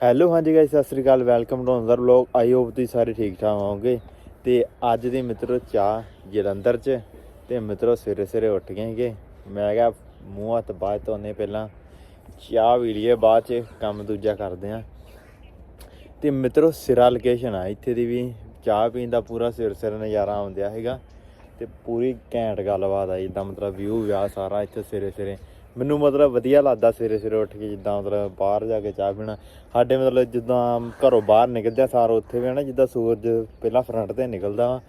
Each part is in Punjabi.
ਹੈਲੋ ਹਾਂਜੀ ਗਾਇਸ ਸਤਿ ਸ੍ਰੀ ਅਕਾਲ welcome to another vlog I hope ਤੁਸੀਂ ਸਾਰੇ ਠੀਕ ਠਾਕ ਹੋਵੋਗੇ। ਤੇ ਅੱਜ ਦੀ ਮਿੱਤਰੋ ਚਾਹ ਜਲੰਧਰ ਚ, ਤੇ ਮਿੱਤਰੋ ਸਵੇਰੇ ਸਵੇਰੇ ਉੱਠ ਗਏ ਸੀਗੇ। ਮੈਂ ਕਿਹਾ ਮੂੰਹ ਹੱਥ ਬਾਅਦ ਧੋਨੇ ਪਹਿਲਾਂ। ਚਾਹ ਵੀ ਲਈਏ ਬਾਅਦ ਚ, ਕੰਮ ਦੂਜਾ ਕਰਦੇ ਆ। ਤੇ ਮਿੱਤਰੋ ਸਿਰਾ ਲੋਕੇਸ਼ਨ ਆ ਇੱਥੇ ਦੀ ਵੀ ਚਾਹ ਪੀਣ ਦਾ ਪੂਰਾ ਸਿਰ ਸਿਰ ਨਜ਼ਾਰਾ ਆਉਂਦਿਆ ਹੈਗਾ ਤੇ ਪੂਰੀ ਘੈਂਟ ਗੱਲਬਾਤ ਆ, ਜਿੱਦਾਂ ਮਤਲਬ ਵਿਊ ਵਿਆ ਸਾਰਾ ਇੱਥੇ ਸਵੇਰੇ ਸਵੇਰੇ। ਮੈਨੂੰ ਮਤਲਬ ਵਧੀਆ ਲੱਗਦਾ ਸਵੇਰੇ ਸਵੇਰੇ ਉੱਠ ਕੇ ਜਿੱਦਾਂ ਮਤਲਬ ਬਾਹਰ ਜਾ ਕੇ ਚਾਹ ਪੀਣਾ। ਸਾਡੇ ਮਤਲਬ ਜਿੱਦਾਂ ਘਰੋਂ ਬਾਹਰ ਨਿਕਲਦੇ ਆ, ਸਾਰ ਉੱਥੇ ਵੀ ਆ ਨਾ ਜਿੱਦਾਂ ਸੂਰਜ ਪਹਿਲਾਂ ਫਰੰਟ ਤੇ ਨਿਕਲਦਾ ਵਾ।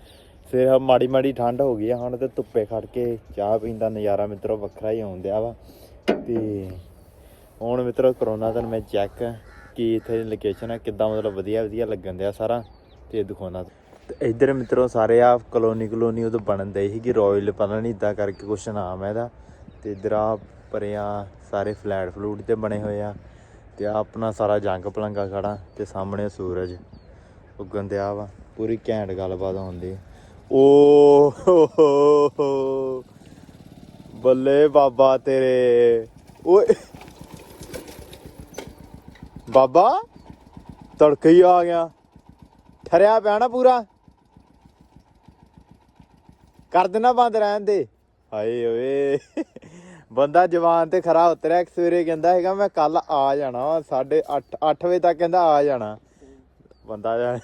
ਫਿਰ ਮਾੜੀ ਮਾੜੀ ਠੰਡ ਹੋ ਗਈ ਆ, ਹੁਣ ਤੇ ਧੁੱਪੇ ਖੜ ਕੇ ਚਾਹ ਪੀਣ ਦਾ ਨਜ਼ਾਰਾ ਮਿੱਤਰੋ ਵੱਖਰਾ ਹੀ ਆਉਂਦਿਆ ਵਾ। ਤੇ ਹੁਣ ਮਿੱਤਰੋ ਕਰੋਨਾ ਦਿਨ ਮੈਂ ਚੈੱਕ ਕੀ ਇੱਥੇ ਲੋਕੇਸ਼ਨ ਹੈ ਕਿੱਦਾਂ ਮਤਲਬ ਵਧੀਆ ਵਧੀਆ ਲੱਗਣ ਦਿਆ ਸਾਰਾ, ਤੇ ਦਿਖਾਉਣਾ। ਤੇ ਇੱਧਰ ਮਿੱਤਰੋ ਸਾਰੇ ਆ ਕਲੋਨੀ ਕਲੋਨੀ ਉਹ ਬਣਨ ਦੇ ਸੀਗੀ ਰਾਇਲ ਪਤਾ ਨਹੀਂ ਇਦਾਂ ਕਰਕੇ ਕੁਛ ਨਾਮ ਹੈ ਇਹਦਾ। ਤੇ ਇੱਧਰ ਆ ਪਰਿਆ ਸਾਰੇ ਫਲੈਟ ਫਲੂਟ ਤੇ ਬਣੇ ਹੋਏ ਆ ਤੇ ਆ ਆਪਣਾ ਸਾਰਾ ਜੰਗ ਪਲੰਗਾ ਖੜਾ ਤੇ ਸਾਹਮਣੇ ਸੂਰਜ ਉੱਗਣ ਤੇ ਵਾ, ਪੂਰੀ ਘੈਂਟ ਗੱਲਬਾਤ ਹੁੰਦੀ ਓ ਹੋ ਬੱਲੇ ਬਾਬਾ ਤੇਰੇ, ਓਏ। ਬਾਬਾ, ਤੜਕੇ ਹੀ ਆ ਗਿਆ, ਠਰਿਆ ਪਿਆ ਨਾ ਪੂਰਾ। ਕਰ ਦੇਣਾ ਬੰਦ ਰਹਿਣ ਦੇ। ਹਾਏ ਓਏ। ਬੰਦਾ ਜਵਾਨ ਤੇ ਖਰਾ ਉਤਰਿਆ, ਇੱਕ ਸਵੇਰੇ ਕਹਿੰਦਾ ਹੈਗਾ, ਮੈਂ ਕੱਲ ਆ ਜਾਣਾ ਵਾ 8:30 8 ਵਜੇ ਤੱਕ ਕਹਿੰਦਾ ਆ ਜਾਣਾ। ਬੰਦਾ ਜਾਣ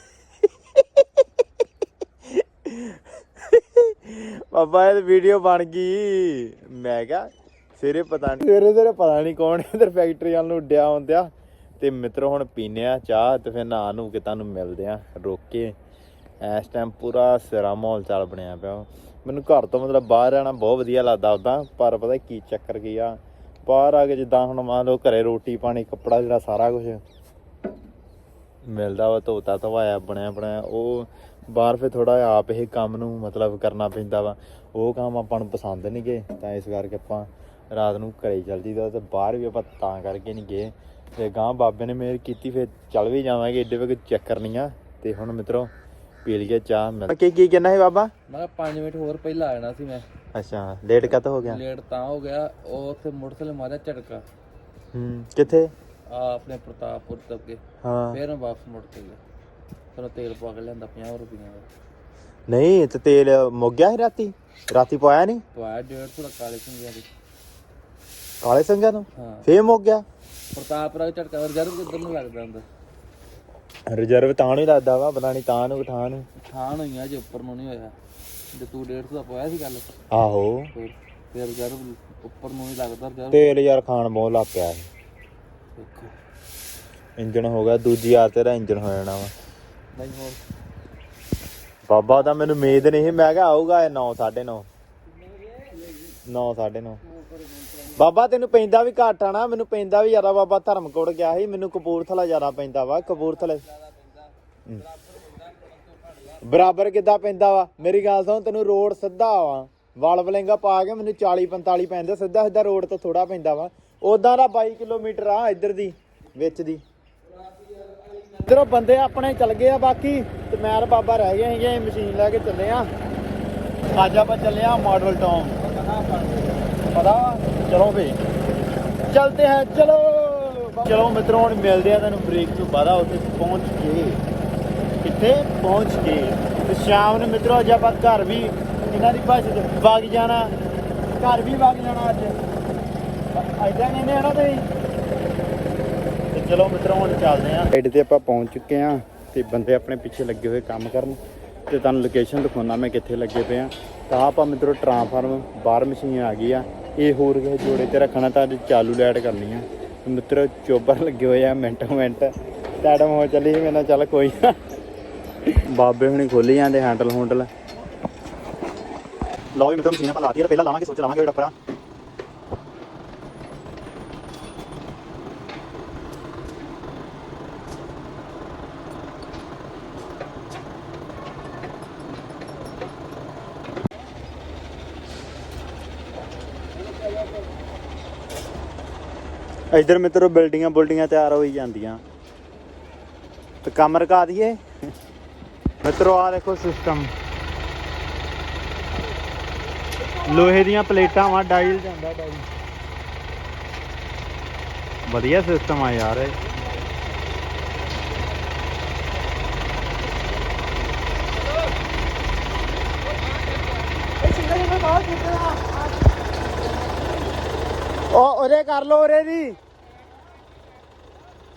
ਬਾਬਾ, ਇਹ ਵੀਡੀਓ ਬਣ ਗਈ। ਮੈਂ ਕਿਹਾ, ਸਵੇਰੇ ਪਤਾ ਨਹੀਂ ਸਵੇਰੇ ਸਵੇਰੇ ਪਤਾ ਨਹੀਂ ਕੌਣ ਇਧਰ ਫੈਕਟਰੀ ਵੱਲ ਨੂੰ ਉੱਡਿਆ ਹੁੰਦਿਆ ਤੇ ਮਿੱਤਰ ਹੁਣ ਪੀਨੇ ਆ ਚਾਹ ਤੇ ਫਿਰ ਨਾ ਨੂੰ ਕਿ ਤੁਹਾਨੂੰ ਮਿਲਦੇ ਆ, ਰੋਕੇ ਇਸ ਟਾਈਮ ਪੂਰਾ ਸਿਰਾ ਮਾਹੌਲ ਚੱਲ ਬਣਿਆ ਪਿਆ ਵਾ। ਮੈਨੂੰ ਘਰ ਤੋਂ ਮਤਲਬ ਬਾਹਰ ਰਹਿਣਾ ਬਹੁਤ ਵਧੀਆ ਲੱਗਦਾ ਉਦਾਂ, ਪਰ ਪਤਾ ਕੀ ਚੱਕਰ ਕੀ ਆ? ਬਾਹਰ ਆ ਕੇ ਜਿੱਦਾਂ ਹੁਣ ਮੰਨ ਲਓ ਘਰੇ ਰੋਟੀ ਪਾਣੀ, ਕੱਪੜਾ ਜਿਹੜਾ ਸਾਰਾ ਕੁਝ ਮਿਲਦਾ ਵਾ, ਧੋਤਾ, ਧਵਾਇਆ, ਬਣਿਆ, ਬਣਾਇਆ, ਉਹ ਬਾਹਰ ਫਿਰ ਥੋੜਾ ਆਪ ਇਹ ਕੰਮ ਨੂੰ ਮਤਲਬ ਕਰਨਾ ਪੈਂਦਾ ਵਾ। ਉਹ ਕੰਮ ਆਪਾਂ ਨੂੰ ਪਸੰਦ ਨਹੀਂ ਗਏ ਤਾਂ ਇਸ ਕਰਕੇ ਆਪਾਂ ਰਾਤ ਨੂੰ ਘਰੇ ਚੱਲ ਜੀਦਾ ਤੇ ਬਾਹਰ ਵੀ ਆਪਾਂ ਤਾਂ ਕਰਕੇ ਨਹੀਂ ਗਏ। ਤੇ ਗਾਂ ਬਾਬੇ ਨੇ ਮੇਰ ਕੀਤੀ, ਫਿਰ ਚੱਲ ਵੀ ਜਾਵਾਂਗੇ, ਏਡੇ ਵੇ ਚੱਕਰ ਨਹੀਂ ਆ। ਤੇ ਹੁਣ ਮਿੱਤਰੋ ਪੀ ਲਈਏ ਚਾਹ ਮੈਂ। ਕੀ ਕੀ ਕਹਿੰਦਾ ਸੀ ਬਾਬਾ? ਮੈਂ ਕਿਹਾ 5 ਮਿੰਟ ਹੋਰ ਪਹਿਲਾਂ ਆ ਜਾਣਾ ਸੀ ਮੈਂ। ਅੱਛਾ ਲੇਟ ਕਦ ਹੋ ਗਿਆ? ਲੇਟ ਤਾਂ ਹੋ ਗਿਆ ਉਹ ਉੱਥੇ ਮੋਟਰਸਾਈਕਲ ਮਾਰਿਆ ਝਟਕਾ। ਹੂੰ ਕਿੱਥੇ? ਆ ਆਪਣੇ ਪ੍ਰਤਾਪਪੁਰ ਤੱਕ ਕੇ ਹਾਂ। ਫੇਰ ਮੈਂ ਵਾਪਸ ਮੁੜ ਕੇ ਗਿਆ। ਫਿਰ ਉਹ ਤੇਲ ਪਾ ਕੇ ਲਿਆਂਦਾ 50 ਰੁਪਈਆ ਦਾ। ਨਹੀਂ ਤੇ ਤੇਲ ਮੁੱਕ ਗਿਆ ਸੀ ਰਾਤੀ? ਰਾਤੀ ਪਾਇਆ ਨਹੀਂ? ਤੋਂ ਆਇਆ 150 ਦਾ ਕਾਲੇ ਸਿੰਘਿਆਂ ਦੀ। ਕਾਲੇ ਸੰਗਾਂ ਨੂੰ ਹਾਂ। ਫੇਰ ਮੁੱਕ ਗਿਆ? ਪ੍ਰਤਾਪਪੁਰ ਦਾ ਝਟਕਾ ਰਿਜ਼ਰਵ ਕਿੱਧਰ ਨੂੰ ਲੱਗਦਾ ਹੁੰਦਾ। ਰਿਜ਼ਰਵ ਤਾਂ ਨਹੀਂ ਲੱਗਦਾ ਵਾ ਪਤਾ ਨਹੀਂ ਤਾਂ ਨੂੰ ਠਾਂ ਨੂੰ ਠਾਣ ਹੋਈਆਂ ਜੇ ਉੱਪਰ ਨੂੰ ਨਹੀਂ ਹੋਇਆ। ਜੇ ਤੂੰ 150 ਦਾ ਪਾਇਆ ਸੀ ਗੱਲ। ਆਹੋ। ਫਿਰ ਫਿਰ ਰਿਜ਼ਰਵ ਉੱਪਰ ਨੂੰ ਨਹੀਂ ਲੱਗਦਾ ਰਿਜ਼ਰਵ। ਤੇਲ ਯਾਰ ਖਾਣ ਬਹੁਤ ਲੱਗ ਪਿਆ ਸੀ। ਦੇਖੋ। ਇੰਜਣ ਹੋ ਗਿਆ ਦੂਜੀ ਆ ਤੇਰਾ ਇੰਜਣ ਹੋ ਜਾਣਾ ਵਾ। ਨਹੀਂ ਹੋਰ। ਬਾਬਾ ਤਾਂ ਮੈਨੂੰ ਉਮੀਦ ਨਹੀਂ ਸੀ। ਮੈਂ ਕਿਹਾ ਆਊਗਾ ਇਹ 9 9:30 9 9:30 ਬਾਬਾ, ਤੈਨੂੰ ਪੈਂਦਾ ਵੀ ਘੱਟ ਆ ਨਾ ਮੈਨੂੰ ਪੈਂਦਾ ਵੀ ਜ਼ਿਆਦਾ ਬਾਬਾ ਧਰਮਕੋਟ ਗਿਆ ਸੀ, ਮੈਨੂੰ ਕਪੂਰਥਲਾ ਜ਼ਿਆਦਾ ਪੈਂਦਾ ਵਾ, ਕਪੂਰਥਲੇ। ਬਰਾਬਰ ਕਿੱਦਾਂ ਪੈਂਦਾ ਵਾ? ਮੇਰੀ ਗੱਲ ਸੁਣ, ਤੈਨੂੰ ਰੋਡ ਸਿੱਧਾ ਵਾ ਵਲ ਵਲੇਂਗਾ ਪਾ ਕੇ ਮੈਨੂੰ 40 45 ਪੈਂਦਾ, ਸਿੱਧਾ ਸਿੱਧਾ ਰੋਡ ਤੋਂ ਥੋੜਾ ਪੈਂਦਾ ਵਾ। ਉਦਾਂ ਦਾ 22 ਕਿਲੋਮੀਟਰ ਆ ਇੱਧਰ ਦੀ, ਵਿੱਚ ਦੀ। ਇਧਰੋਂ ਬੰਦੇ ਆਪਣੇ ਚੱਲ ਗਏ ਆ ਬਾਕੀ, ਤੇ ਮੈਂ ਬਾਬਾ ਰਹਿ ਗਏ ਸੀਗੇ ਮਸ਼ੀਨ ਲੈ ਕੇ ਚੱਲੇ ਆ। ਅੱਜ ਆਪਾਂ ਚੱਲੇ ਆ ਮਾਡਲ ਟਾਊਨ। ਪਤਾ ਵਾ? ਚਲੋ ਫੇ ਚਲਤੇ ਹੈ, ਚਲੋ। ਚਲੋ ਮਿੱਤਰੋ, ਹੁਣ ਮਿਲਦੇ ਆ ਤੁਹਾਨੂੰ ਬ੍ਰੇਕ ਤੋਂ ਬਾਅਦ। ਉੱਥੇ ਪਹੁੰਚ ਕੇ ਕਿੱਥੇ? ਪਹੁੰਚ ਕੇ ਤੇ ਸ਼ਾਮ ਨੂੰ ਮਿੱਤਰੋ, ਅੱਜ ਆਪਾਂ ਘਰ ਵੀ ਇਹਨਾਂ ਦੀ ਭਾਸ਼ਾ ਚ ਵਗ ਜਾਣਾ। ਘਰ ਵੀ ਵਗ ਜਾਣਾ ਅੱਜ। ਐਦਾਂ ਕਹਿੰਦੇ ਆ ਨਾ ਤੁਸੀਂ। ਤੇ ਚਲੋ ਮਿੱਤਰੋ, ਹੁਣ ਚੱਲਦੇ ਆਂ ਸਾਈਡ ਤੇ ਆਪਾਂ ਪਹੁੰਚ ਚੁੱਕੇ ਆਂ ਤੇ ਬੰਦੇ ਆਪਣੇ ਪਿੱਛੇ ਲੱਗੇ ਹੋਏ ਕੰਮ ਕਰਨ। ਤੇ ਤੁਹਾਨੂੰ ਲੋਕੇਸ਼ਨ ਦਿਖਾਉਣਾ ਮੈਂ ਕਿੱਥੇ ਲੱਗੇ ਪਏ ਆਂ ਤਾਂ ਆਪਾਂ ਮਿੱਤਰੋ ਟ੍ਰਾਂਸਫਾਰਮ ਬਾਹਰ ਮਸ਼ੀਨ ਆ ਗਈ ਆ। ਇਹ ਹੋਰ ਕਿਸੇ ਜੋੜੇ ਤੇ ਰੱਖਣਾ ਤਾਂ ਅੱਜ ਚਾਲੂ ਲਾਈਟ ਕਰਨੀ ਆ। ਮਿੱਤਰ, ਚੋਬਰ ਲੱਗੇ ਹੋਏ ਆ, ਮਿੰਟੋ ਮਿੰਟ। ਟੈਡਮ ਹੋ ਚੱਲੀ ਮੇਰੇ ਨਾਲ ਚੱਲ ਕੋਈ ਨਾ। ਬਾਬੇ ਹੁਣੀ ਖੋਲੀ ਜਾਂਦੇ ਹੈਂਡਲ ਹੁੰਡਲ ਲਓ ਵੀ ਮਿੱਤਰੋ, ਮਸ਼ੀਨ ਆਪਾਂ ਲਾਤੀ ਪਹਿਲਾਂ ਲਾਵਾਂਗੇ, ਸੋਚ ਲਾਵਾਂਗੇ ਡੱਪਰਾ ਇਧਰ ਮਿੱਤਰੋ ਬਿਲਡਿੰਗਾਂ ਬਿਲਡਿੰਗਾਂ ਤਿਆਰ ਹੋਈ ਜਾਂਦੀਆਂ। ਤੇ ਕੰਮ ਰਕਾ ਦਈਏ। ਮਿੱਤਰੋ ਆ ਦੇਖੋ ਸਿਸਟਮ ਲੋਹੇ ਦੀਆਂ ਪਲੇਟਾਂ ਵਾ ਡਾਈਲ ਜਾਂਦਾ ਡਾਈਲ ਵਧੀਆ ਸਿਸਟਮ ਆ ਯਾਰ ਇਹ। ਉਹ ਉਰੇ ਕਰ ਲੋ ਉਰੇ ਦੀ।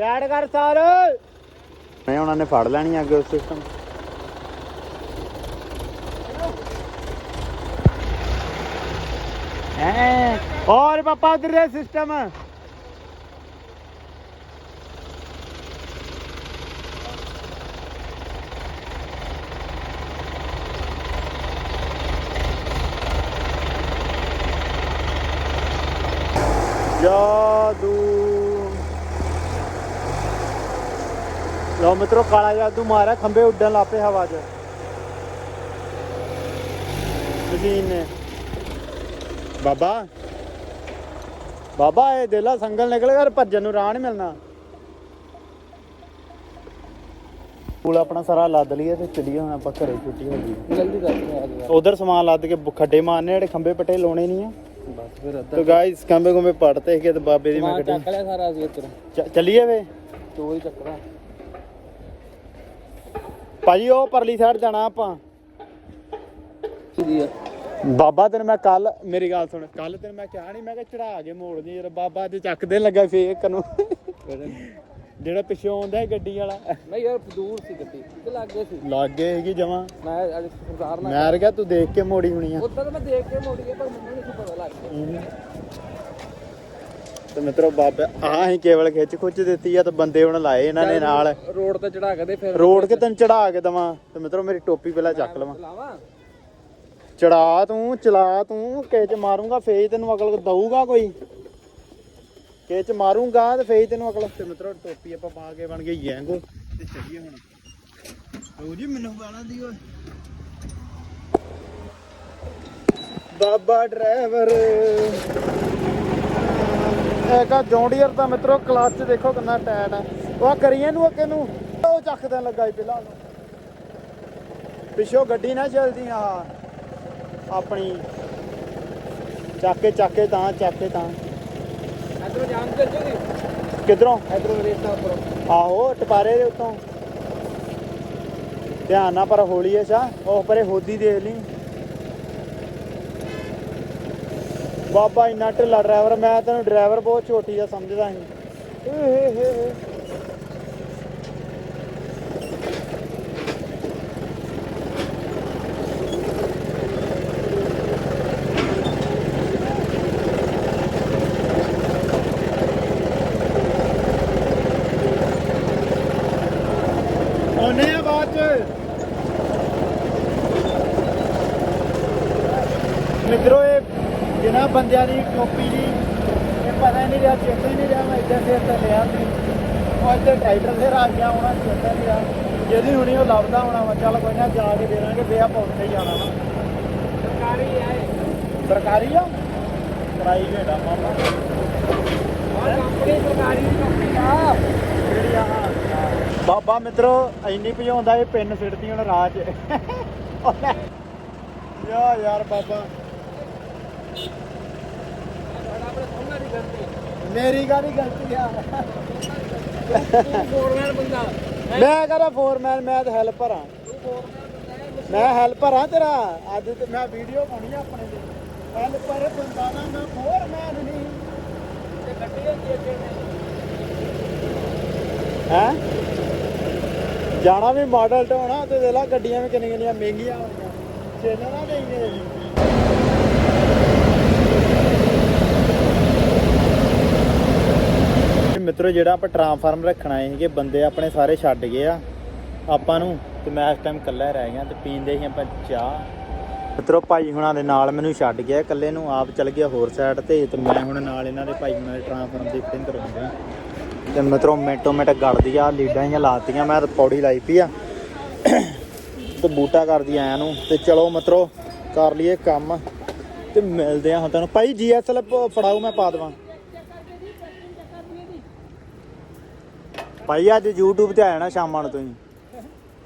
ਟੈਡ ਕਰ ਸਾਰ। ਨਹੀਂ ਉਹਨਾਂ ਨੇ ਫੜ ਲੈਣੀ ਅੱਗੇ ਉਸ ਸਿਸਟਮ ਹੈ। ਔਰ ਪਾਪਾ ਉਧਰ ਦੇ ਸਿਸਟਮ ਜਾਦੂ ਲੋ ਮਿੱਤਰੋ ਕਾਲਾ ਜਾਦੂ ਮਾਰਿਆ ਖੰਬੇ ਉੱਡਣ ਲੱਪੇ ਹਵਾ 'ਚ। ਮਸ਼ੀਨ ਨੇ। ਬਾਬਾ ਬਾਬਾ ਇਹ ਦੇਲਾ ਸੰਗਲ ਨਿਕਲ ਗਿਆ ਭੱਜਣ ਨੂੰ ਰਾਹ ਨਹੀਂ ਮਿਲਣਾ। ਪੂਲ ਆਪਣਾ ਸਾਰਾ ਲੱਦ ਲਈਏ ਤੇ ਚੱਲੀਏ ਹੁਣ ਆਪਾਂ ਘਰੇ ਛੁੱਟੀ ਹੋ ਗਈ। ਜਲਦੀ ਕਰਦੇ ਆ ਉਧਰ ਸਮਾਨ ਲੱਦ ਕੇ ਖੱਡੇ ਮਾਰਨੇ ਜਿਹੜੇ ਖੰਬੇ ਪੱਟੇ ਲਾਉਣੇ ਨਹੀਂ ਆ। ਬਸ ਫਿਰ ਤੋ ਗਾਇਸ ਖੰਬੇ ਖੰਬੇ ਪੜਤੇ ਕਿ ਤੇ ਬਾਬੇ ਦੀ ਮੈਂ ਸਮਾਨ ਕੱਢੀ ਚੱਕ ਲਿਆ ਸਾਰਾ ਅਸੀਂ ਇੱਧਰ। ਚ- ਚੱਲੀਏ ਵੇ। ਚੋਰ ਹੀ ਚੱਕਦਾ ਭਾਜੀ ਉਹ ਪਰਲੀ ਸਾਈਡ ਜਾਣਾ ਆਪਾਂ। ਆ ਬਾਬਾ ਤੈਨੂੰ ਮੈਂ ਕੱਲ ਮੇਰੀ ਗੱਲ ਸੁਣ ਕੱਲ ਤੈਨੂੰ ਮੈਂ ਕਿਹਾ ਨਹੀਂ ਮੈਂ ਕਿਹਾ ਚੜਾ ਕੇ ਮੋੜ ਦੀ ਯਾਰ ਬਾਬਾ ਅੱਜ ਚੱਕਦੇ ਲੱਗਾ ਫੇਕ ਨੂੰ ਜਿਹੜਾ ਪਿੱਛੋਂ ਆਉਂਦਾ ਹੈ ਗੱਡੀ ਵਾਲਾ। ਨਹੀਂ ਯਾਰ ਦੂਰ ਸੀ ਗੱਡੀ ਤੇ ਲੱਗੇ ਸੀ। ਲੱਗੇ ਹੈਗੀ ਜਮਾ। ਮੈਂ ਅੱਜ ਸਰਦਾਰ ਨਾਲ ਮੈਂ ਕਿਹਾ ਤੂੰ ਦੇਖ ਕੇ ਮੋੜੀ ਹੋਣੀ ਆ। ਉਦੋਂ ਤਾਂ ਮੈਂ ਦੇਖ ਕੇ ਮੋੜੀ ਗਿਆ ਪਰ ਮੈਨੂੰ ਨਹੀਂ ਪਤਾ ਲੱਗ ਗਿਆ। ਤੇ ਮਿੱਤਰੋ ਬਾਬਾ ਆਹ ਹੀ ਕੇਵਲ ਖਿੱਚ ਖੁੱਚ ਦਿੱਤੀ ਆ ਤੇ ਬੰਦੇ ਹੁਣ ਲਾਏ ਇਹਨਾਂ ਨੇ ਨਾਲ। ਰੋਡ ਤੇ ਚੜਾ ਕੇ ਦੇ ਫਿਰ। ਰੋਡ ਕੇ ਤੈਨੂੰ ਚੜਾ ਕੇ ਦਵਾਂ। ਤੇ ਮਿੱਤਰੋ ਮੇਰੀ ਟੋਪੀ ਪਹਿਲਾਂ ਚੱਕ ਲਵਾਂ। ਚੜਾ ਤੂੰ ਚਲਾ ਤੂੰ ਕਿਸੇ ਚ ਮਾਰੂੰਗਾ ਫੇਜ ਤੈਨੂੰ ਅਕਲ ਦਊਗਾ ਕੋਈ। ਕਿਸੇ ਚ ਮਾਰੂੰਗਾ ਤੇ ਫੇਜ ਤੈਨੂੰ ਅਕਲ। ਤੇ ਮਿੱਤਰੋ ਟੋਪੀ ਆਪਾਂ ਪਾ ਕੇ ਬਣ ਗਏ ਯੈਂਗੋ। ਤੇ ਚੱਲੀਏ ਹੁਣ। ਹੋ ਜੀ ਮੈਨੂੰ ਗਾਣਾ ਦੀ ਓਏ। ਬਾਬਾ ਡਰਾਈਵਰ ਇਹਦਾ ਜੌਂਡੀਅਰ ਦਾ ਮਿੱਤਰੋ ਕਲੱਚ ਦੇਖੋ ਕਿੰਨਾ ਟਾਇਟ ਹੈ। ਉਹ ਕਰੀਏ ਨੂੰ ਅੱਗੇ ਨੂੰ। ਉਹ ਚੱਕਦੇ ਲੱਗਾ ਈ ਪਹਿਲਾਂ ਪਿੱਛੋਂ ਗੱਡੀ ਨਾ ਚੱਲਦੀ ਆ ਆਪਣੀ। ਚੱਕੇ ਚੱਕੇ ਤਾਂ ਚੱਕੇ ਤਾਂ। ਇਧਰੋਂ ਜਾਮ ਚੱਲ ਜੂਗੀ ਕਿਧਰੋਂ? ਇਧਰੋਂ ਰੇਤਾ ਉੱਪਰੋਂ। ਆਹੋ ਟਪਾਰੇ ਦੇ ਉੱਤੋਂ। ਧਿਆਨ ਨਾਲ ਪਰ ਹੌਲੀ ਐ ਸ਼ਾ ਉਹ ਪਰੇ ਹੋਦੀ ਦੇਖ ਲਈ। ਬਾਬਾ ਇੰਨਾ ਢਿੱਲਾ ਡਰਾਈਵਰ ਮੈਂ ਤੈਨੂੰ ਡਰਾਈਵਰ ਬਹੁਤ ਛੋਟੀ ਦਾ ਸਮਝਦਾ ਸੀ ਏ ਹੇ ਹੇ ਆਉਨੇ ਆ ਬਾਅਦ ਚ। ਮਿੱਤਰੋ ਜਿਹਨਾਂ ਬੰਦਿਆਂ ਦੀ ਟੋਪੀ ਜੀ ਇਹ ਪਤਾ ਹੀ ਨਹੀਂ ਰਿਹਾ ਚੇਤਾ ਹੀ ਨਹੀਂ ਰਿਹਾ ਮੈਂ ਇੱਧਰ ਸਿਰ ਤੇ ਲਿਆ ਸੀ ਉਹ ਇੱਧਰ ਟਾਈਟਲ ਤੇ ਆ ਗਿਆ ਹੋਣਾ ਚੇਤਾ ਨਹੀਂ ਰਿਹਾ। ਜਿਹਦੀ ਹੁਣੀ ਉਹ ਲੱਭਦਾ ਹੋਣਾ ਵਾ ਚੱਲ ਕੋਈ ਨਾ ਜਾ ਕੇ ਦੇ ਦਾਂਗੇ ਆਪਾਂ ਉੱਥੇ ਹੀ ਜਾਣਾ ਵਾ। ਸਰਕਾਰੀ ਆ ਸਰਕਾਰੀ ਆ? ਪ੍ਰਾਈਵੇਟ ਆ। ਮਾਮਾ ਬਾਬਾ ਮਿੱਤਰੋ ਇੰਨੀ ਭਜਾਉਂਦਾ ਇਹ ਪਿੰਨ ਸਿੱਟਦੀ ਹੁਣ। ਯਾ ਯਾਰ ਬਾਬਾ ਆਪਣੇ ਸਾਹਮਣੇ ਦੀ ਗਲਤੀ ਮੇਰੀ ਕਾਹਦੀ ਗਲਤੀ ਆ। ਫੋਰਮੈਨ ਬੰਦਾ ਮੈਂ ਕਹਿੰਦਾ ਫੋਰਮੈਨ ਮੈਂ ਤਾਂ ਹੈਲਪਰ ਆ ਮੈਂ ਹੈਲਪਰ ਆ ਤੇਰਾ। ਅੱਜ ਤੇ ਮੈਂ ਵੀਡੀਓ ਪਾਉਣੀ ਆ ਆਪਣੇ ਦੀ ਹੈਲਪਰ ਬੰਦਾ ਨਾ ਮੈਂ ਫੋਰਮੈਨ ਨਹੀਂ। ਤੇ ਗੱਡੀ ਹੁੰਦੀ ਨੇ ਹੈ? ਜਾਣਾ ਵੀ ਮਾਡਲ ਢਾਉਣਾ ਤੇ ਦੇਖ ਲਾ ਗੱਡੀਆਂ ਵੀ ਕਿੰਨੀਆਂ ਕਿੰਨੀਆਂ ਮਹਿੰਗੀਆਂ ਹੋਣੀਆਂ ਚੇਨਾਂ ਨਾ ਦੇਈਏ ਜੀ ਮਿੱਤਰੋ, ਜਿਹੜਾ ਆਪਾਂ ਟ੍ਰਾਂਸਫਾਰਮ ਰੱਖਣਾ ਸੀਗੇ ਬੰਦੇ ਆਪਣੇ ਸਾਰੇ ਛੱਡ ਗਏ ਆ, ਆਪਾਂ ਨੂੰ, ਤੇ ਮੈਂ ਇਸ ਟਾਈਮ ਇਕੱਲਾ ਰਹਿ ਗਿਆ ਤੇ ਪੀਂਦੇ ਸੀ ਆਪਾਂ ਚਾਹ। ਮਿੱਤਰੋ, ਭਾਈ ਹੁਣਾਂ ਦੇ ਨਾਲ ਮੈਨੂੰ ਛੱਡ ਗਿਆ, ਇਕੱਲੇ ਨੂੰ ਆਪ ਚੱਲ ਗਿਆ ਹੋਰ ਸਾਈਡ ਤੇ ਤੇ ਮੈਂ ਹੁਣ ਨਾਲ ਇਹਨਾਂ ਦੇ ਭਾਈ ਹੁਣਾਂ ਦੇ ਟ੍ਰਾਂਸਫਾਰਮ ਦੀ ਫਿਟਿੰਗ ਕਰਾਉਂਦਾ ਤੇ ਮਿੱਤਰੋ, ਮਿੰਟੋ ਮਿੰਟ ਗੜਦੀ ਆ ਲੀਡਾਂ ਹੀ ਲਾਤੀਆਂ, ਮੈਂ ਪੌੜੀ ਲਾਈ ਪਈ ਆ। ਤੇ ਬੂਟਾ ਕਰਦੀ ਆਇਆ ਨੂੰ ਤੇ ਚਲੋ ਮਿੱਤਰੋ, ਕਰ ਲਈਏ ਕੰਮ। ਤੇ ਮਿਲਦੇ ਆ ਹਾਂ ਤੁਹਾਨੂੰ। ਭਾਈ ਜੀਐਸਐਲ ਫੜਾਓ, ਮੈਂ ਪਾ ਦੇਵਾਂ। ਭਾਈ, ਅੱਜ YouTube ਤੇ ਆ ਜਾਣਾ ਸ਼ਾਮਾਂ ਨੂੰ ਤੁਸੀਂ।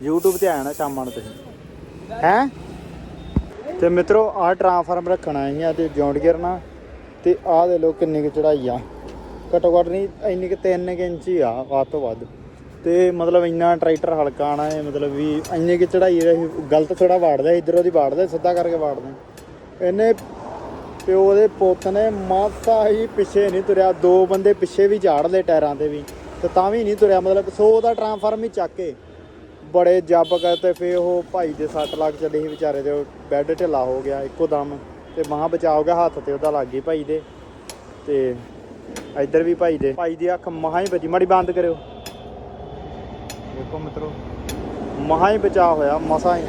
YouTube ਤੇ ਆ ਜਾਣਾ ਸ਼ਾਮਾਂ ਨੂੰ ਤੁਸੀਂ। ਹੈ? ਤੇ ਮਿੱਤਰੋ, ਆਹ ਟਰਾਂਸਫਾਰਮ ਰੱਖਣਾ ਹੈ ਤੇ ਜੌਂਡੀਅਰ ਨਾਲ ਤੇ ਆਹ ਦੇ ਲੋ ਕਿੰਨੀ ਕੁ ਚੜਾਈ ਆ। ਘੱਟੋ ਘੱਟ ਨਹੀਂ, ਇੰਨੀ ਕਿ 3 ਹੀ ਆ, ਵੱਧ ਤੋਂ ਵੱਧ। ਤੇ ਮਤਲਬ ਇੰਨਾ ਟਰੈਕਟਰ ਹਲਕਾ ਆਣਾ ਹੈ, ਮਤਲਬ ਵੀ ਇੰਨੀ ਕਿ ਚੜਾਈ ਰਹੀ ਗਲਤ ਥੋੜਾ ਵਾੜਦਾ ਇਧਰੋਂ ਦੀ ਵਾੜਦਾ ਸਿੱਧਾ ਕਰਕੇ ਵਾੜਦਾ ਇਹਨੇ ਪਿਓ ਦੇ ਪੁੱਤ ਨੇ ਮਾਤਾ ਹੀ ਪਿੱਛੇ ਨਹੀਂ ਤੁਰਿਆ, ਦੋ ਬੰਦੇ ਪਿੱਛੇ ਵੀ ਝਾੜ ਲਏ ਟਾਇਰਾਂ ਤੇ ਵੀ। ਤੇ ਤਾਂ ਵੀ ਨਹੀਂ ਤੁਰਿਆ, ਮਤਲਬ 100 ਦਾ ਟਰਾਂਸਫਾਰਮ ਹੀ ਚੱਕ ਕੇ ਬੜੇ ਜੱਬ ਕਰਤੇ ਫੇ ਉਹ ਭਾਈ ਦੇ ਸੱਟ ਲੱਗ ਚੱਲੀ ਸੀ ਵਿਚਾਰੇ ਦੇ ਬੈੱਡ ਢਿੱਲਾ ਹੋ ਗਿਆ ਇੱਕੋ ਦਮ ਤੇ ਮਹਾ ਬਚਾ ਗਿਆ, ਹੱਥ ਤੇ ਉਹਦਾ ਲੱਗ ਗਈ ਭਾਈ ਦੇ ਤੇ ਇੱਧਰ ਵੀ ਭਾਈ ਦੇ। ਭਾਈ ਦੀ ਅੱਖ ਮਹਾ ਹੀ ਵੱਜੀ, ਮਾੜੀ ਬੰਦ ਕਰਿਓ। ਦੇਖੋ ਮਿੱਤਰੋ, ਮਹਾ ਹੀ ਬਚਾ ਹੋਇਆ, ਮਸਾ ਹੀ।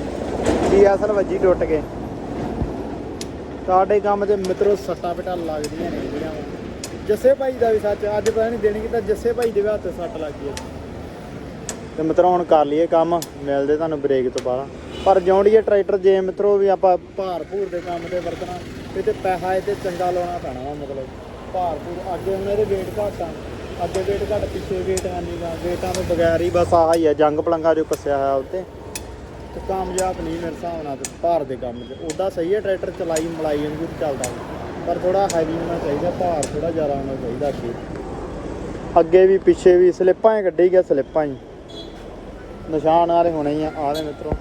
ਡੀਐਸਐਲ ਵੱਜੀ ਟੁੱਟ ਕੇ। ਸਾਡੇ ਕੰਮ ਤੇ ਮਿੱਤਰੋ ਸੱਟਾਂ ਪਿਟਾਂ ਲੱਗਦੀਆਂ ਨੇ ਜਿਹੜੀਆਂ। ਜੱਸੇ ਭਾਈ ਦਾ ਵੀ ਸੱਚ ਅੱਜ ਪਤਾ ਨਹੀਂ ਦੇਣੀ ਕਿਤਾ ਜੱਸੇ ਭਾਈ ਦੇ ਵੀ ਹੱਥ ਸੱਟ ਲੱਗ ਗਈ। ਤੇ ਮਿੱਤਰੋ ਹੁਣ ਕਰ ਲਈਏ ਕੰਮ ਮਿਲਦੇ ਤੁਹਾਨੂੰ ਬ੍ਰੇਕ ਤੋਂ ਬਾਅਦ। ਪਰ ਜੌਂਡੀਏ ਟਰੈਕਟਰ ਜੇ ਮਿੱਤਰੋ ਵੀ ਆਪਾਂ ਭਾਰ ਭੂਰ ਦੇ ਕੰਮ ਤੇ ਵਰਤਣਾ ਇਹ ਤੇ ਪੈਸਾ ਇਹ ਤੇ ਚੰਗਾ ਲਾਉਣਾ ਪੈਣਾ ਵਾ ਮਤਲਬ। ਭਾਰ ਭੂਰ ਅੱਗੇ ਹੁਣ ਇਹਦੇ ਵੇਟ ਘੱਟ ਆ। ਅੱਗੇ ਵੇਟ ਘੱਟ ਪਿੱਛੇ ਵੇਟ ਆਨੀਗਾ ਵੇਟਾਂ ਤੋਂ ਬਗੈਰ ਹੀ ਬਸ ਆਹ ਹੀ ਆ ਜੰਗ ਪਲੰਗਾ ਜੋ ਕੱਸਿਆ ਹੋਇਆ ਉੱਤੇ। ਤੇ ਕਾਮਯਾਬ ਨਹੀਂ ਮੇਰੇ ਹਿਸਾਬ ਨਾਲ ਤੇ ਭਾਰ ਦੇ ਕੰਮ 'ਚ ਉਦਾਂ ਸਹੀ ਹੈ ਟਰੈਕਟਰ ਚਲਾਈ ਮਲਾਈ ਵਾਂਗੂ ਚੱਲਦਾ। ਪਰ ਥੋੜਾ ਹੈਵੀ ਹੋਣਾ ਚਾਹੀਦਾ, ਭਾਰ ਥੋੜਾ ਜ਼ਿਆਦਾ ਹੋਣਾ ਚਾਹੀਦਾ ਅੱਗੇ। ਅੱਗੇ ਵੀ, ਪਿੱਛੇ ਵੀ, ਸਲਿੱਪਾਂ ਹੀ ਕੱਢੀ ਗਿਆ, ਸਲਿੱਪਾਂ ਹੀ। ਨਿਸ਼ਾਨ ਆਰੇ ਹੋਣੇ ਹੀ ਆ, ਆਲੇ ਮਿੱਤਰੋ।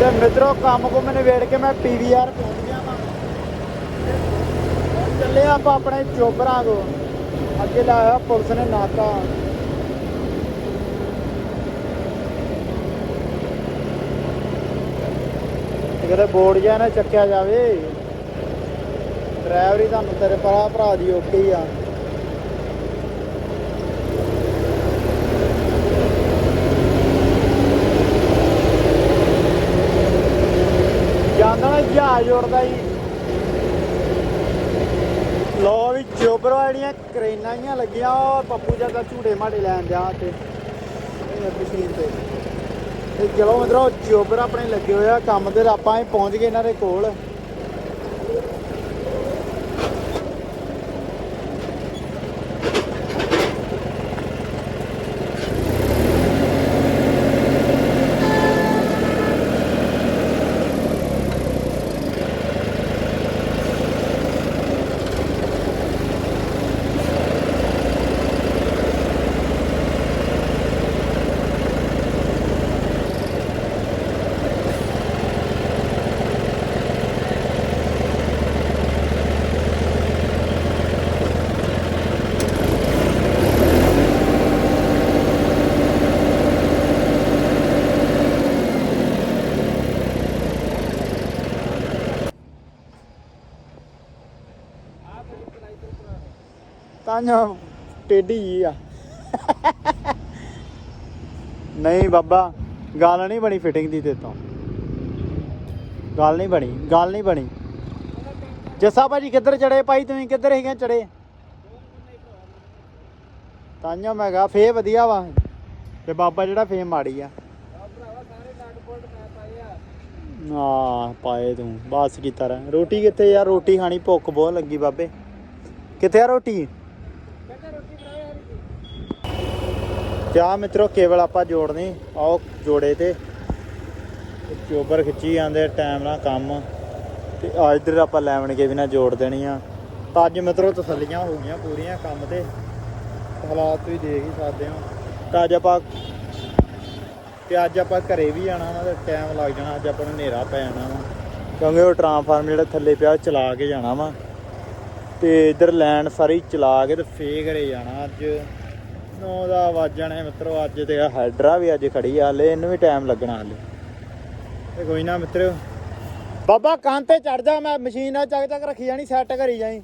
ਤੇ ਮਿੱਤਰੋ, ਕੰਮ ਕੋ ਮੈਨੇ ਵੇੜ ਕੇ ਮੈਂ ਪੀਵੀਆਰ ਪਹੁੰਚ ਗਿਆ ਵਾਂ। ਚੱਲੇ ਆਪਾਂ ਆਪਣੇ ਚੋਬਰਾਂ ਕੋ ਅੱਗੇ ਲਾਇਆ ਪੁਲਿਸ ਨੇ ਨਾਕਾ। ਕਿਤੇ ਬੋਰਡ ਜਿਹਾ ਨਾ ਚੱਕਿਆ ਜਾਵੇ ਡਰਾਈਵਰ ਹੀ ਤੁਹਾਨੂੰ ਤੇਰੇ ਭਰਾ ਭਰਾ ਦੀ ਓਕੇ ਹੀ ਆ। ਜਾਂਦਾ ਨਾ ਜਹਾਜ਼ ਉੜਦਾ ਹੀ ਲੋ ਵੀ ਚੋਬਰ ਵਾਲੀਆਂ ਕਰੇਨਾਂ ਜੀਆਂ ਲੱਗੀਆਂ, ਉਹ ਪੱਪੂ ਜਗਾ ਝੂੜੇ ਮਾੜੇ ਲੈਣ ਜਾ ਤੇ ਮਸ਼ੀਨ ਤੇ। ਤੇ ਚਲੋ ਮਤਲਬ ਚੋਬਰ ਆਪਣੇ ਲੱਗੇ ਹੋਏ ਆ, ਕੰਮ ਤੇ ਆਪਾਂ ਹੀ ਪਹੁੰਚ ਗਏ ਇਹਨਾਂ ਦੇ ਕੋਲ। ਤਾਂ ਟੇਢੀ ਜੀ ਆ। ਨਹੀਂ ਬਾਬਾ, ਗੱਲ ਨਹੀਂ ਬਣੀ ਫਿਟਿੰਗ ਦੀ ਤੇ ਤੋਂ। ਗੱਲ ਨਹੀਂ ਬਣੀ, ਗੱਲ ਨਹੀਂ ਬਣੀ। ਜੱਸਾ ਭਾਜੀ ਕਿੱਧਰ ਚੜੇ ਭਾਈ ਤੁਸੀਂ ਕਿੱਧਰ ਹੈਗੇ ਚੜੇ ਤਾਂਿਓ ਮੈਂ ਕਿਹਾ ਫੇ ਵਧੀਆ ਵਾ। ਤੇ ਬਾਬਾ ਜਿਹੜਾ ਫੇ ਮਾੜੀ ਆ। ਨਾ, ਪਾਏ ਤੂੰ, ਬਸ ਕੀਤਾ ਰਹਿ। ਰੋਟੀ ਕਿੱਥੇ ਯਾਰ? ਰੋਟੀ ਖਾਣੀ ਭੁੱਖ ਬਹੁਤ ਲੱਗੀ ਬਾਬੇ। ਕਿੱਥੇ ਆ ਰੋਟੀ? ਕਿਆ ਮਿੱਤਰੋ, ਕੇਵਲ ਆਪਾਂ ਜੋੜਨੀ, ਆਓ ਜੋੜੇ ਤੇ। ਚੋਬਰ ਖਿੱਚੀ ਜਾਂਦੇ ਟਾਈਮ ਨਾਲ ਕੰਮ। ਤੇ ਆ ਇੱਧਰ ਆਪਾਂ ਲੈਵਣ ਕੇ ਵੀ ਨਾ ਜੋੜ ਦੇਣੀ ਆ ਤਾਂ ਅੱਜ ਮਿੱਤਰੋ, ਤਸੱਲੀਆਂ ਹੋ ਗਈਆਂ ਪੂਰੀਆਂ ਕੰਮ ਤੇ। ਹਾਲਾਤ ਤੁਸੀਂ ਦੇਖ ਹੀ ਸਕਦੇ ਹੋ। ਤਾਂ ਅੱਜ ਆਪਾਂ ਤੇ ਅੱਜ ਆਪਾਂ ਘਰੇ ਵੀ ਜਾਣਾ ਵਾ ਤੇ ਟਾਈਮ ਲੱਗ ਜਾਣਾ, ਅੱਜ ਆਪਾਂ ਨੂੰ ਹਨੇਰਾ ਪੈ ਜਾਣਾ ਵਾ। ਕਿਉਂਕਿ ਉਹ ਟਰਾਂਸਫਾਰਮ ਜਿਹੜਾ ਥੱਲੇ ਪਿਆ ਚਲਾ ਕੇ ਜਾਣਾ ਵਾ। ਤੇ ਇੱਧਰ ਲੈਣ ਸਾਰੀ ਚਲਾ ਕੇ ਤੇ ਫੇ ਘਰੇ ਜਾਣਾ ਅੱਜ। 9 ਦਾ ਵੱਜ ਮਿੱਤਰੋ, ਅੱਜ ਤੇ ਆ ਹੈਡਰਾ ਵੀ ਅੱਜ ਖੜੀ ਆ, ਹਲੇ ਇਹਨੂੰ ਵੀ ਟਾਈਮ ਲੱਗਣਾ ਹਲੇ। ਤੇ ਕੋਈ ਨਾ ਮਿੱਤਰੋ, ਬਾਬਾ ਕਾਂ ਤੇ ਚੜ ਜਾ, ਮੈਂ ਮਸ਼ੀਨ ਨਾਲ ਚੱਕ ਚੱਕ ਰੱਖੀ ਜਾਣੀ ਸੈੱਟ ਕਰੀ ਜਾਈ।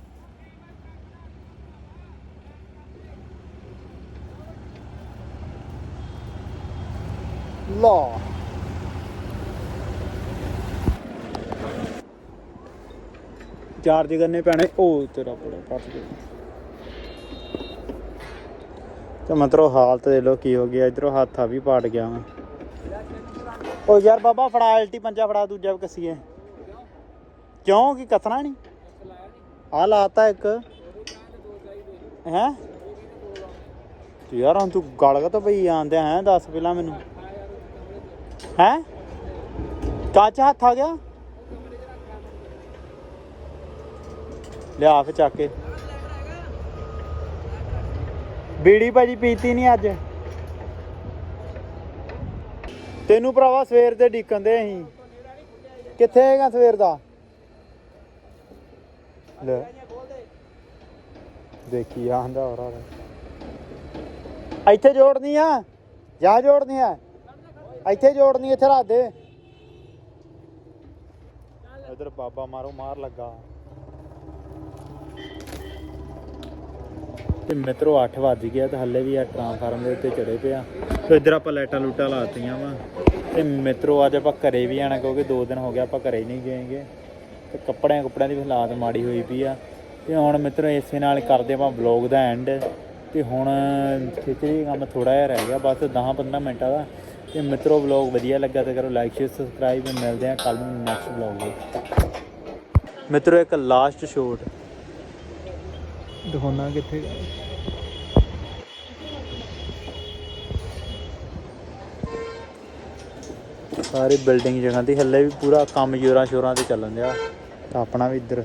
ਲਾ ਚਾਰਜ ਕਰਨੇ ਪੈਣੇ, ਉਹ ਤੇਰਾ ਬੜਾ ਫਸ ਗਿਆ। ਤੇ ਮਤਰੋ ਹਾਲਤ ਦੇ ਲੋ ਕੀ ਹੋ ਗਿਆ, ਇਧਰੋਂ ਹੱਥ ਆ ਵੀ ਪਾੜ ਗਿਆ ਵਾ ਉਹ ਯਾਰ ਬਾਬਾ ਫੜਾ ਅਲਟੀ ਪੰਜਾ ਫੜਾ, ਦੂਜਾ ਵੀ ਕਿਉਂ? ਕੀ ਕਸਣਾ ਨਹੀਂ ਆ ਲਾਤਾ ਇੱਕ। ਹੈ? ਤੂੰ ਯਾਰ ਹੁਣ ਤੂੰ ਗਲ ਤਾਂ ਪਈ ਆਂਦੇ ਹੈ? ਦੱਸ ਪਹਿਲਾਂ ਮੈਨੂੰ। ਹੈ? ਕੱਚ ਹੱਥ ਆ ਗਿਆ? ਲਿਆ ਫੇ ਚੱਕ ਕੇ। ਬੀੜੀ ਭਾਜੀ ਪੀਤੀ ਨਹੀਂ ਅੱਜ। ਤੈਨੂੰ ਭਰਾਵਾ ਸਵੇਰ ਦੇ ਢੀਕਣ ਦੇ ਅਸੀਂ। ਕਿੱਥੇ ਹੈਗਾ ਸਵੇਰ ਦਾ? ਲੈ। ਦੇਖੀ ਆਂਦਾ ਹੋ ਰਹਾ ਇੱਥੇ ਜੋੜਨੀ ਆ? ਜਾਂ ਜੋੜਨੀ ਆ? ਇੱਥੇ ਜੋੜਨੀ ਇੱਥੇ ਰੱਖ ਦੇ। ਇਧਰ ਬਾਬਾ ਮਾਰੋ, ਮਾਰ ਲੱਗਾ। ਤੇ ਮਿੱਤਰੋ 8 ਵੱਜ ਗਿਆ ਤੇ ਹੱਲੇ ਵੀ ਆ ਟ੍ਰਾਂਸਫਾਰਮ ਦੇ ਉੱਤੇ ਚੜੇ ਪਿਆ ਤੇ ਇਧਰ ਆਪਾਂ ਲਾਈਟਾਂ ਲੂਟਾਂ ਲਾਤੀਆਂ ਵਾ। ਤੇ ਮਿੱਤਰੋ ਅੱਜ ਆਪਾਂ ਘਰੇ ਵੀ ਆਣਾ ਕਿਉਂਕਿ 2 ਦਿਨ ਹੋ ਗਿਆ ਆਪਾਂ ਘਰੇ ਨਹੀਂ ਗਏਗੇ। ਤੇ ਕੱਪੜਿਆਂ ਕੁੱਪੜਿਆਂ ਦੀ ਵੀ ਹਾਲਾਤ ਮਾੜੀ ਹੋਈ ਪਈ ਆ। ਤੇ ਹੁਣ ਮਿੱਤਰੋ ਇਸੇ ਨਾਲ ਕਰਦੇ ਆਪਾਂ ਵਲੌਗ ਦਾ ਐਂਡ ਤੇ ਹੁਣ ਖਿਚੜੀ ਕੰਮ ਥੋੜਾ ਜਿਹਾ ਰਹਿ ਗਿਆ ਬਸ 10-15 ਮਿੰਟਾਂ ਦਾ। ਤੇ ਮਿੱਤਰੋ ਵਲੌਗ ਵਧੀਆ ਲੱਗਾ ਤੇ ਕਰੋ ਲਾਈਕ ਸ਼ੇਅਰ ਸਬਸਕ੍ਰਾਈਬ ਮਿਲਦੇ ਆ ਕੱਲ ਨੂੰ ਨੈਕਸਟ ਵਲੌਗ ਵਿੱਚ ਮਿੱਤਰੋ ਇੱਕ ਲਾਸਟ ਸ਼ੋਟ ਦਿਖਾਉਣਾ ਕਿੱਥੇ। ਸਾਰੀ ਬਿਲਡਿੰਗ ਜਗ੍ਹਾ ਦੀ ਹੱਲੇ ਵੀ ਪੂਰਾ ਕੰਮ ਜੋਰਾਂ ਸ਼ੋਰਾਂ ਤੇ ਚੱਲਣ ਦਿਆ। ਤਾਂ ਆਪਣਾ ਵੀ ਇੱਧਰ।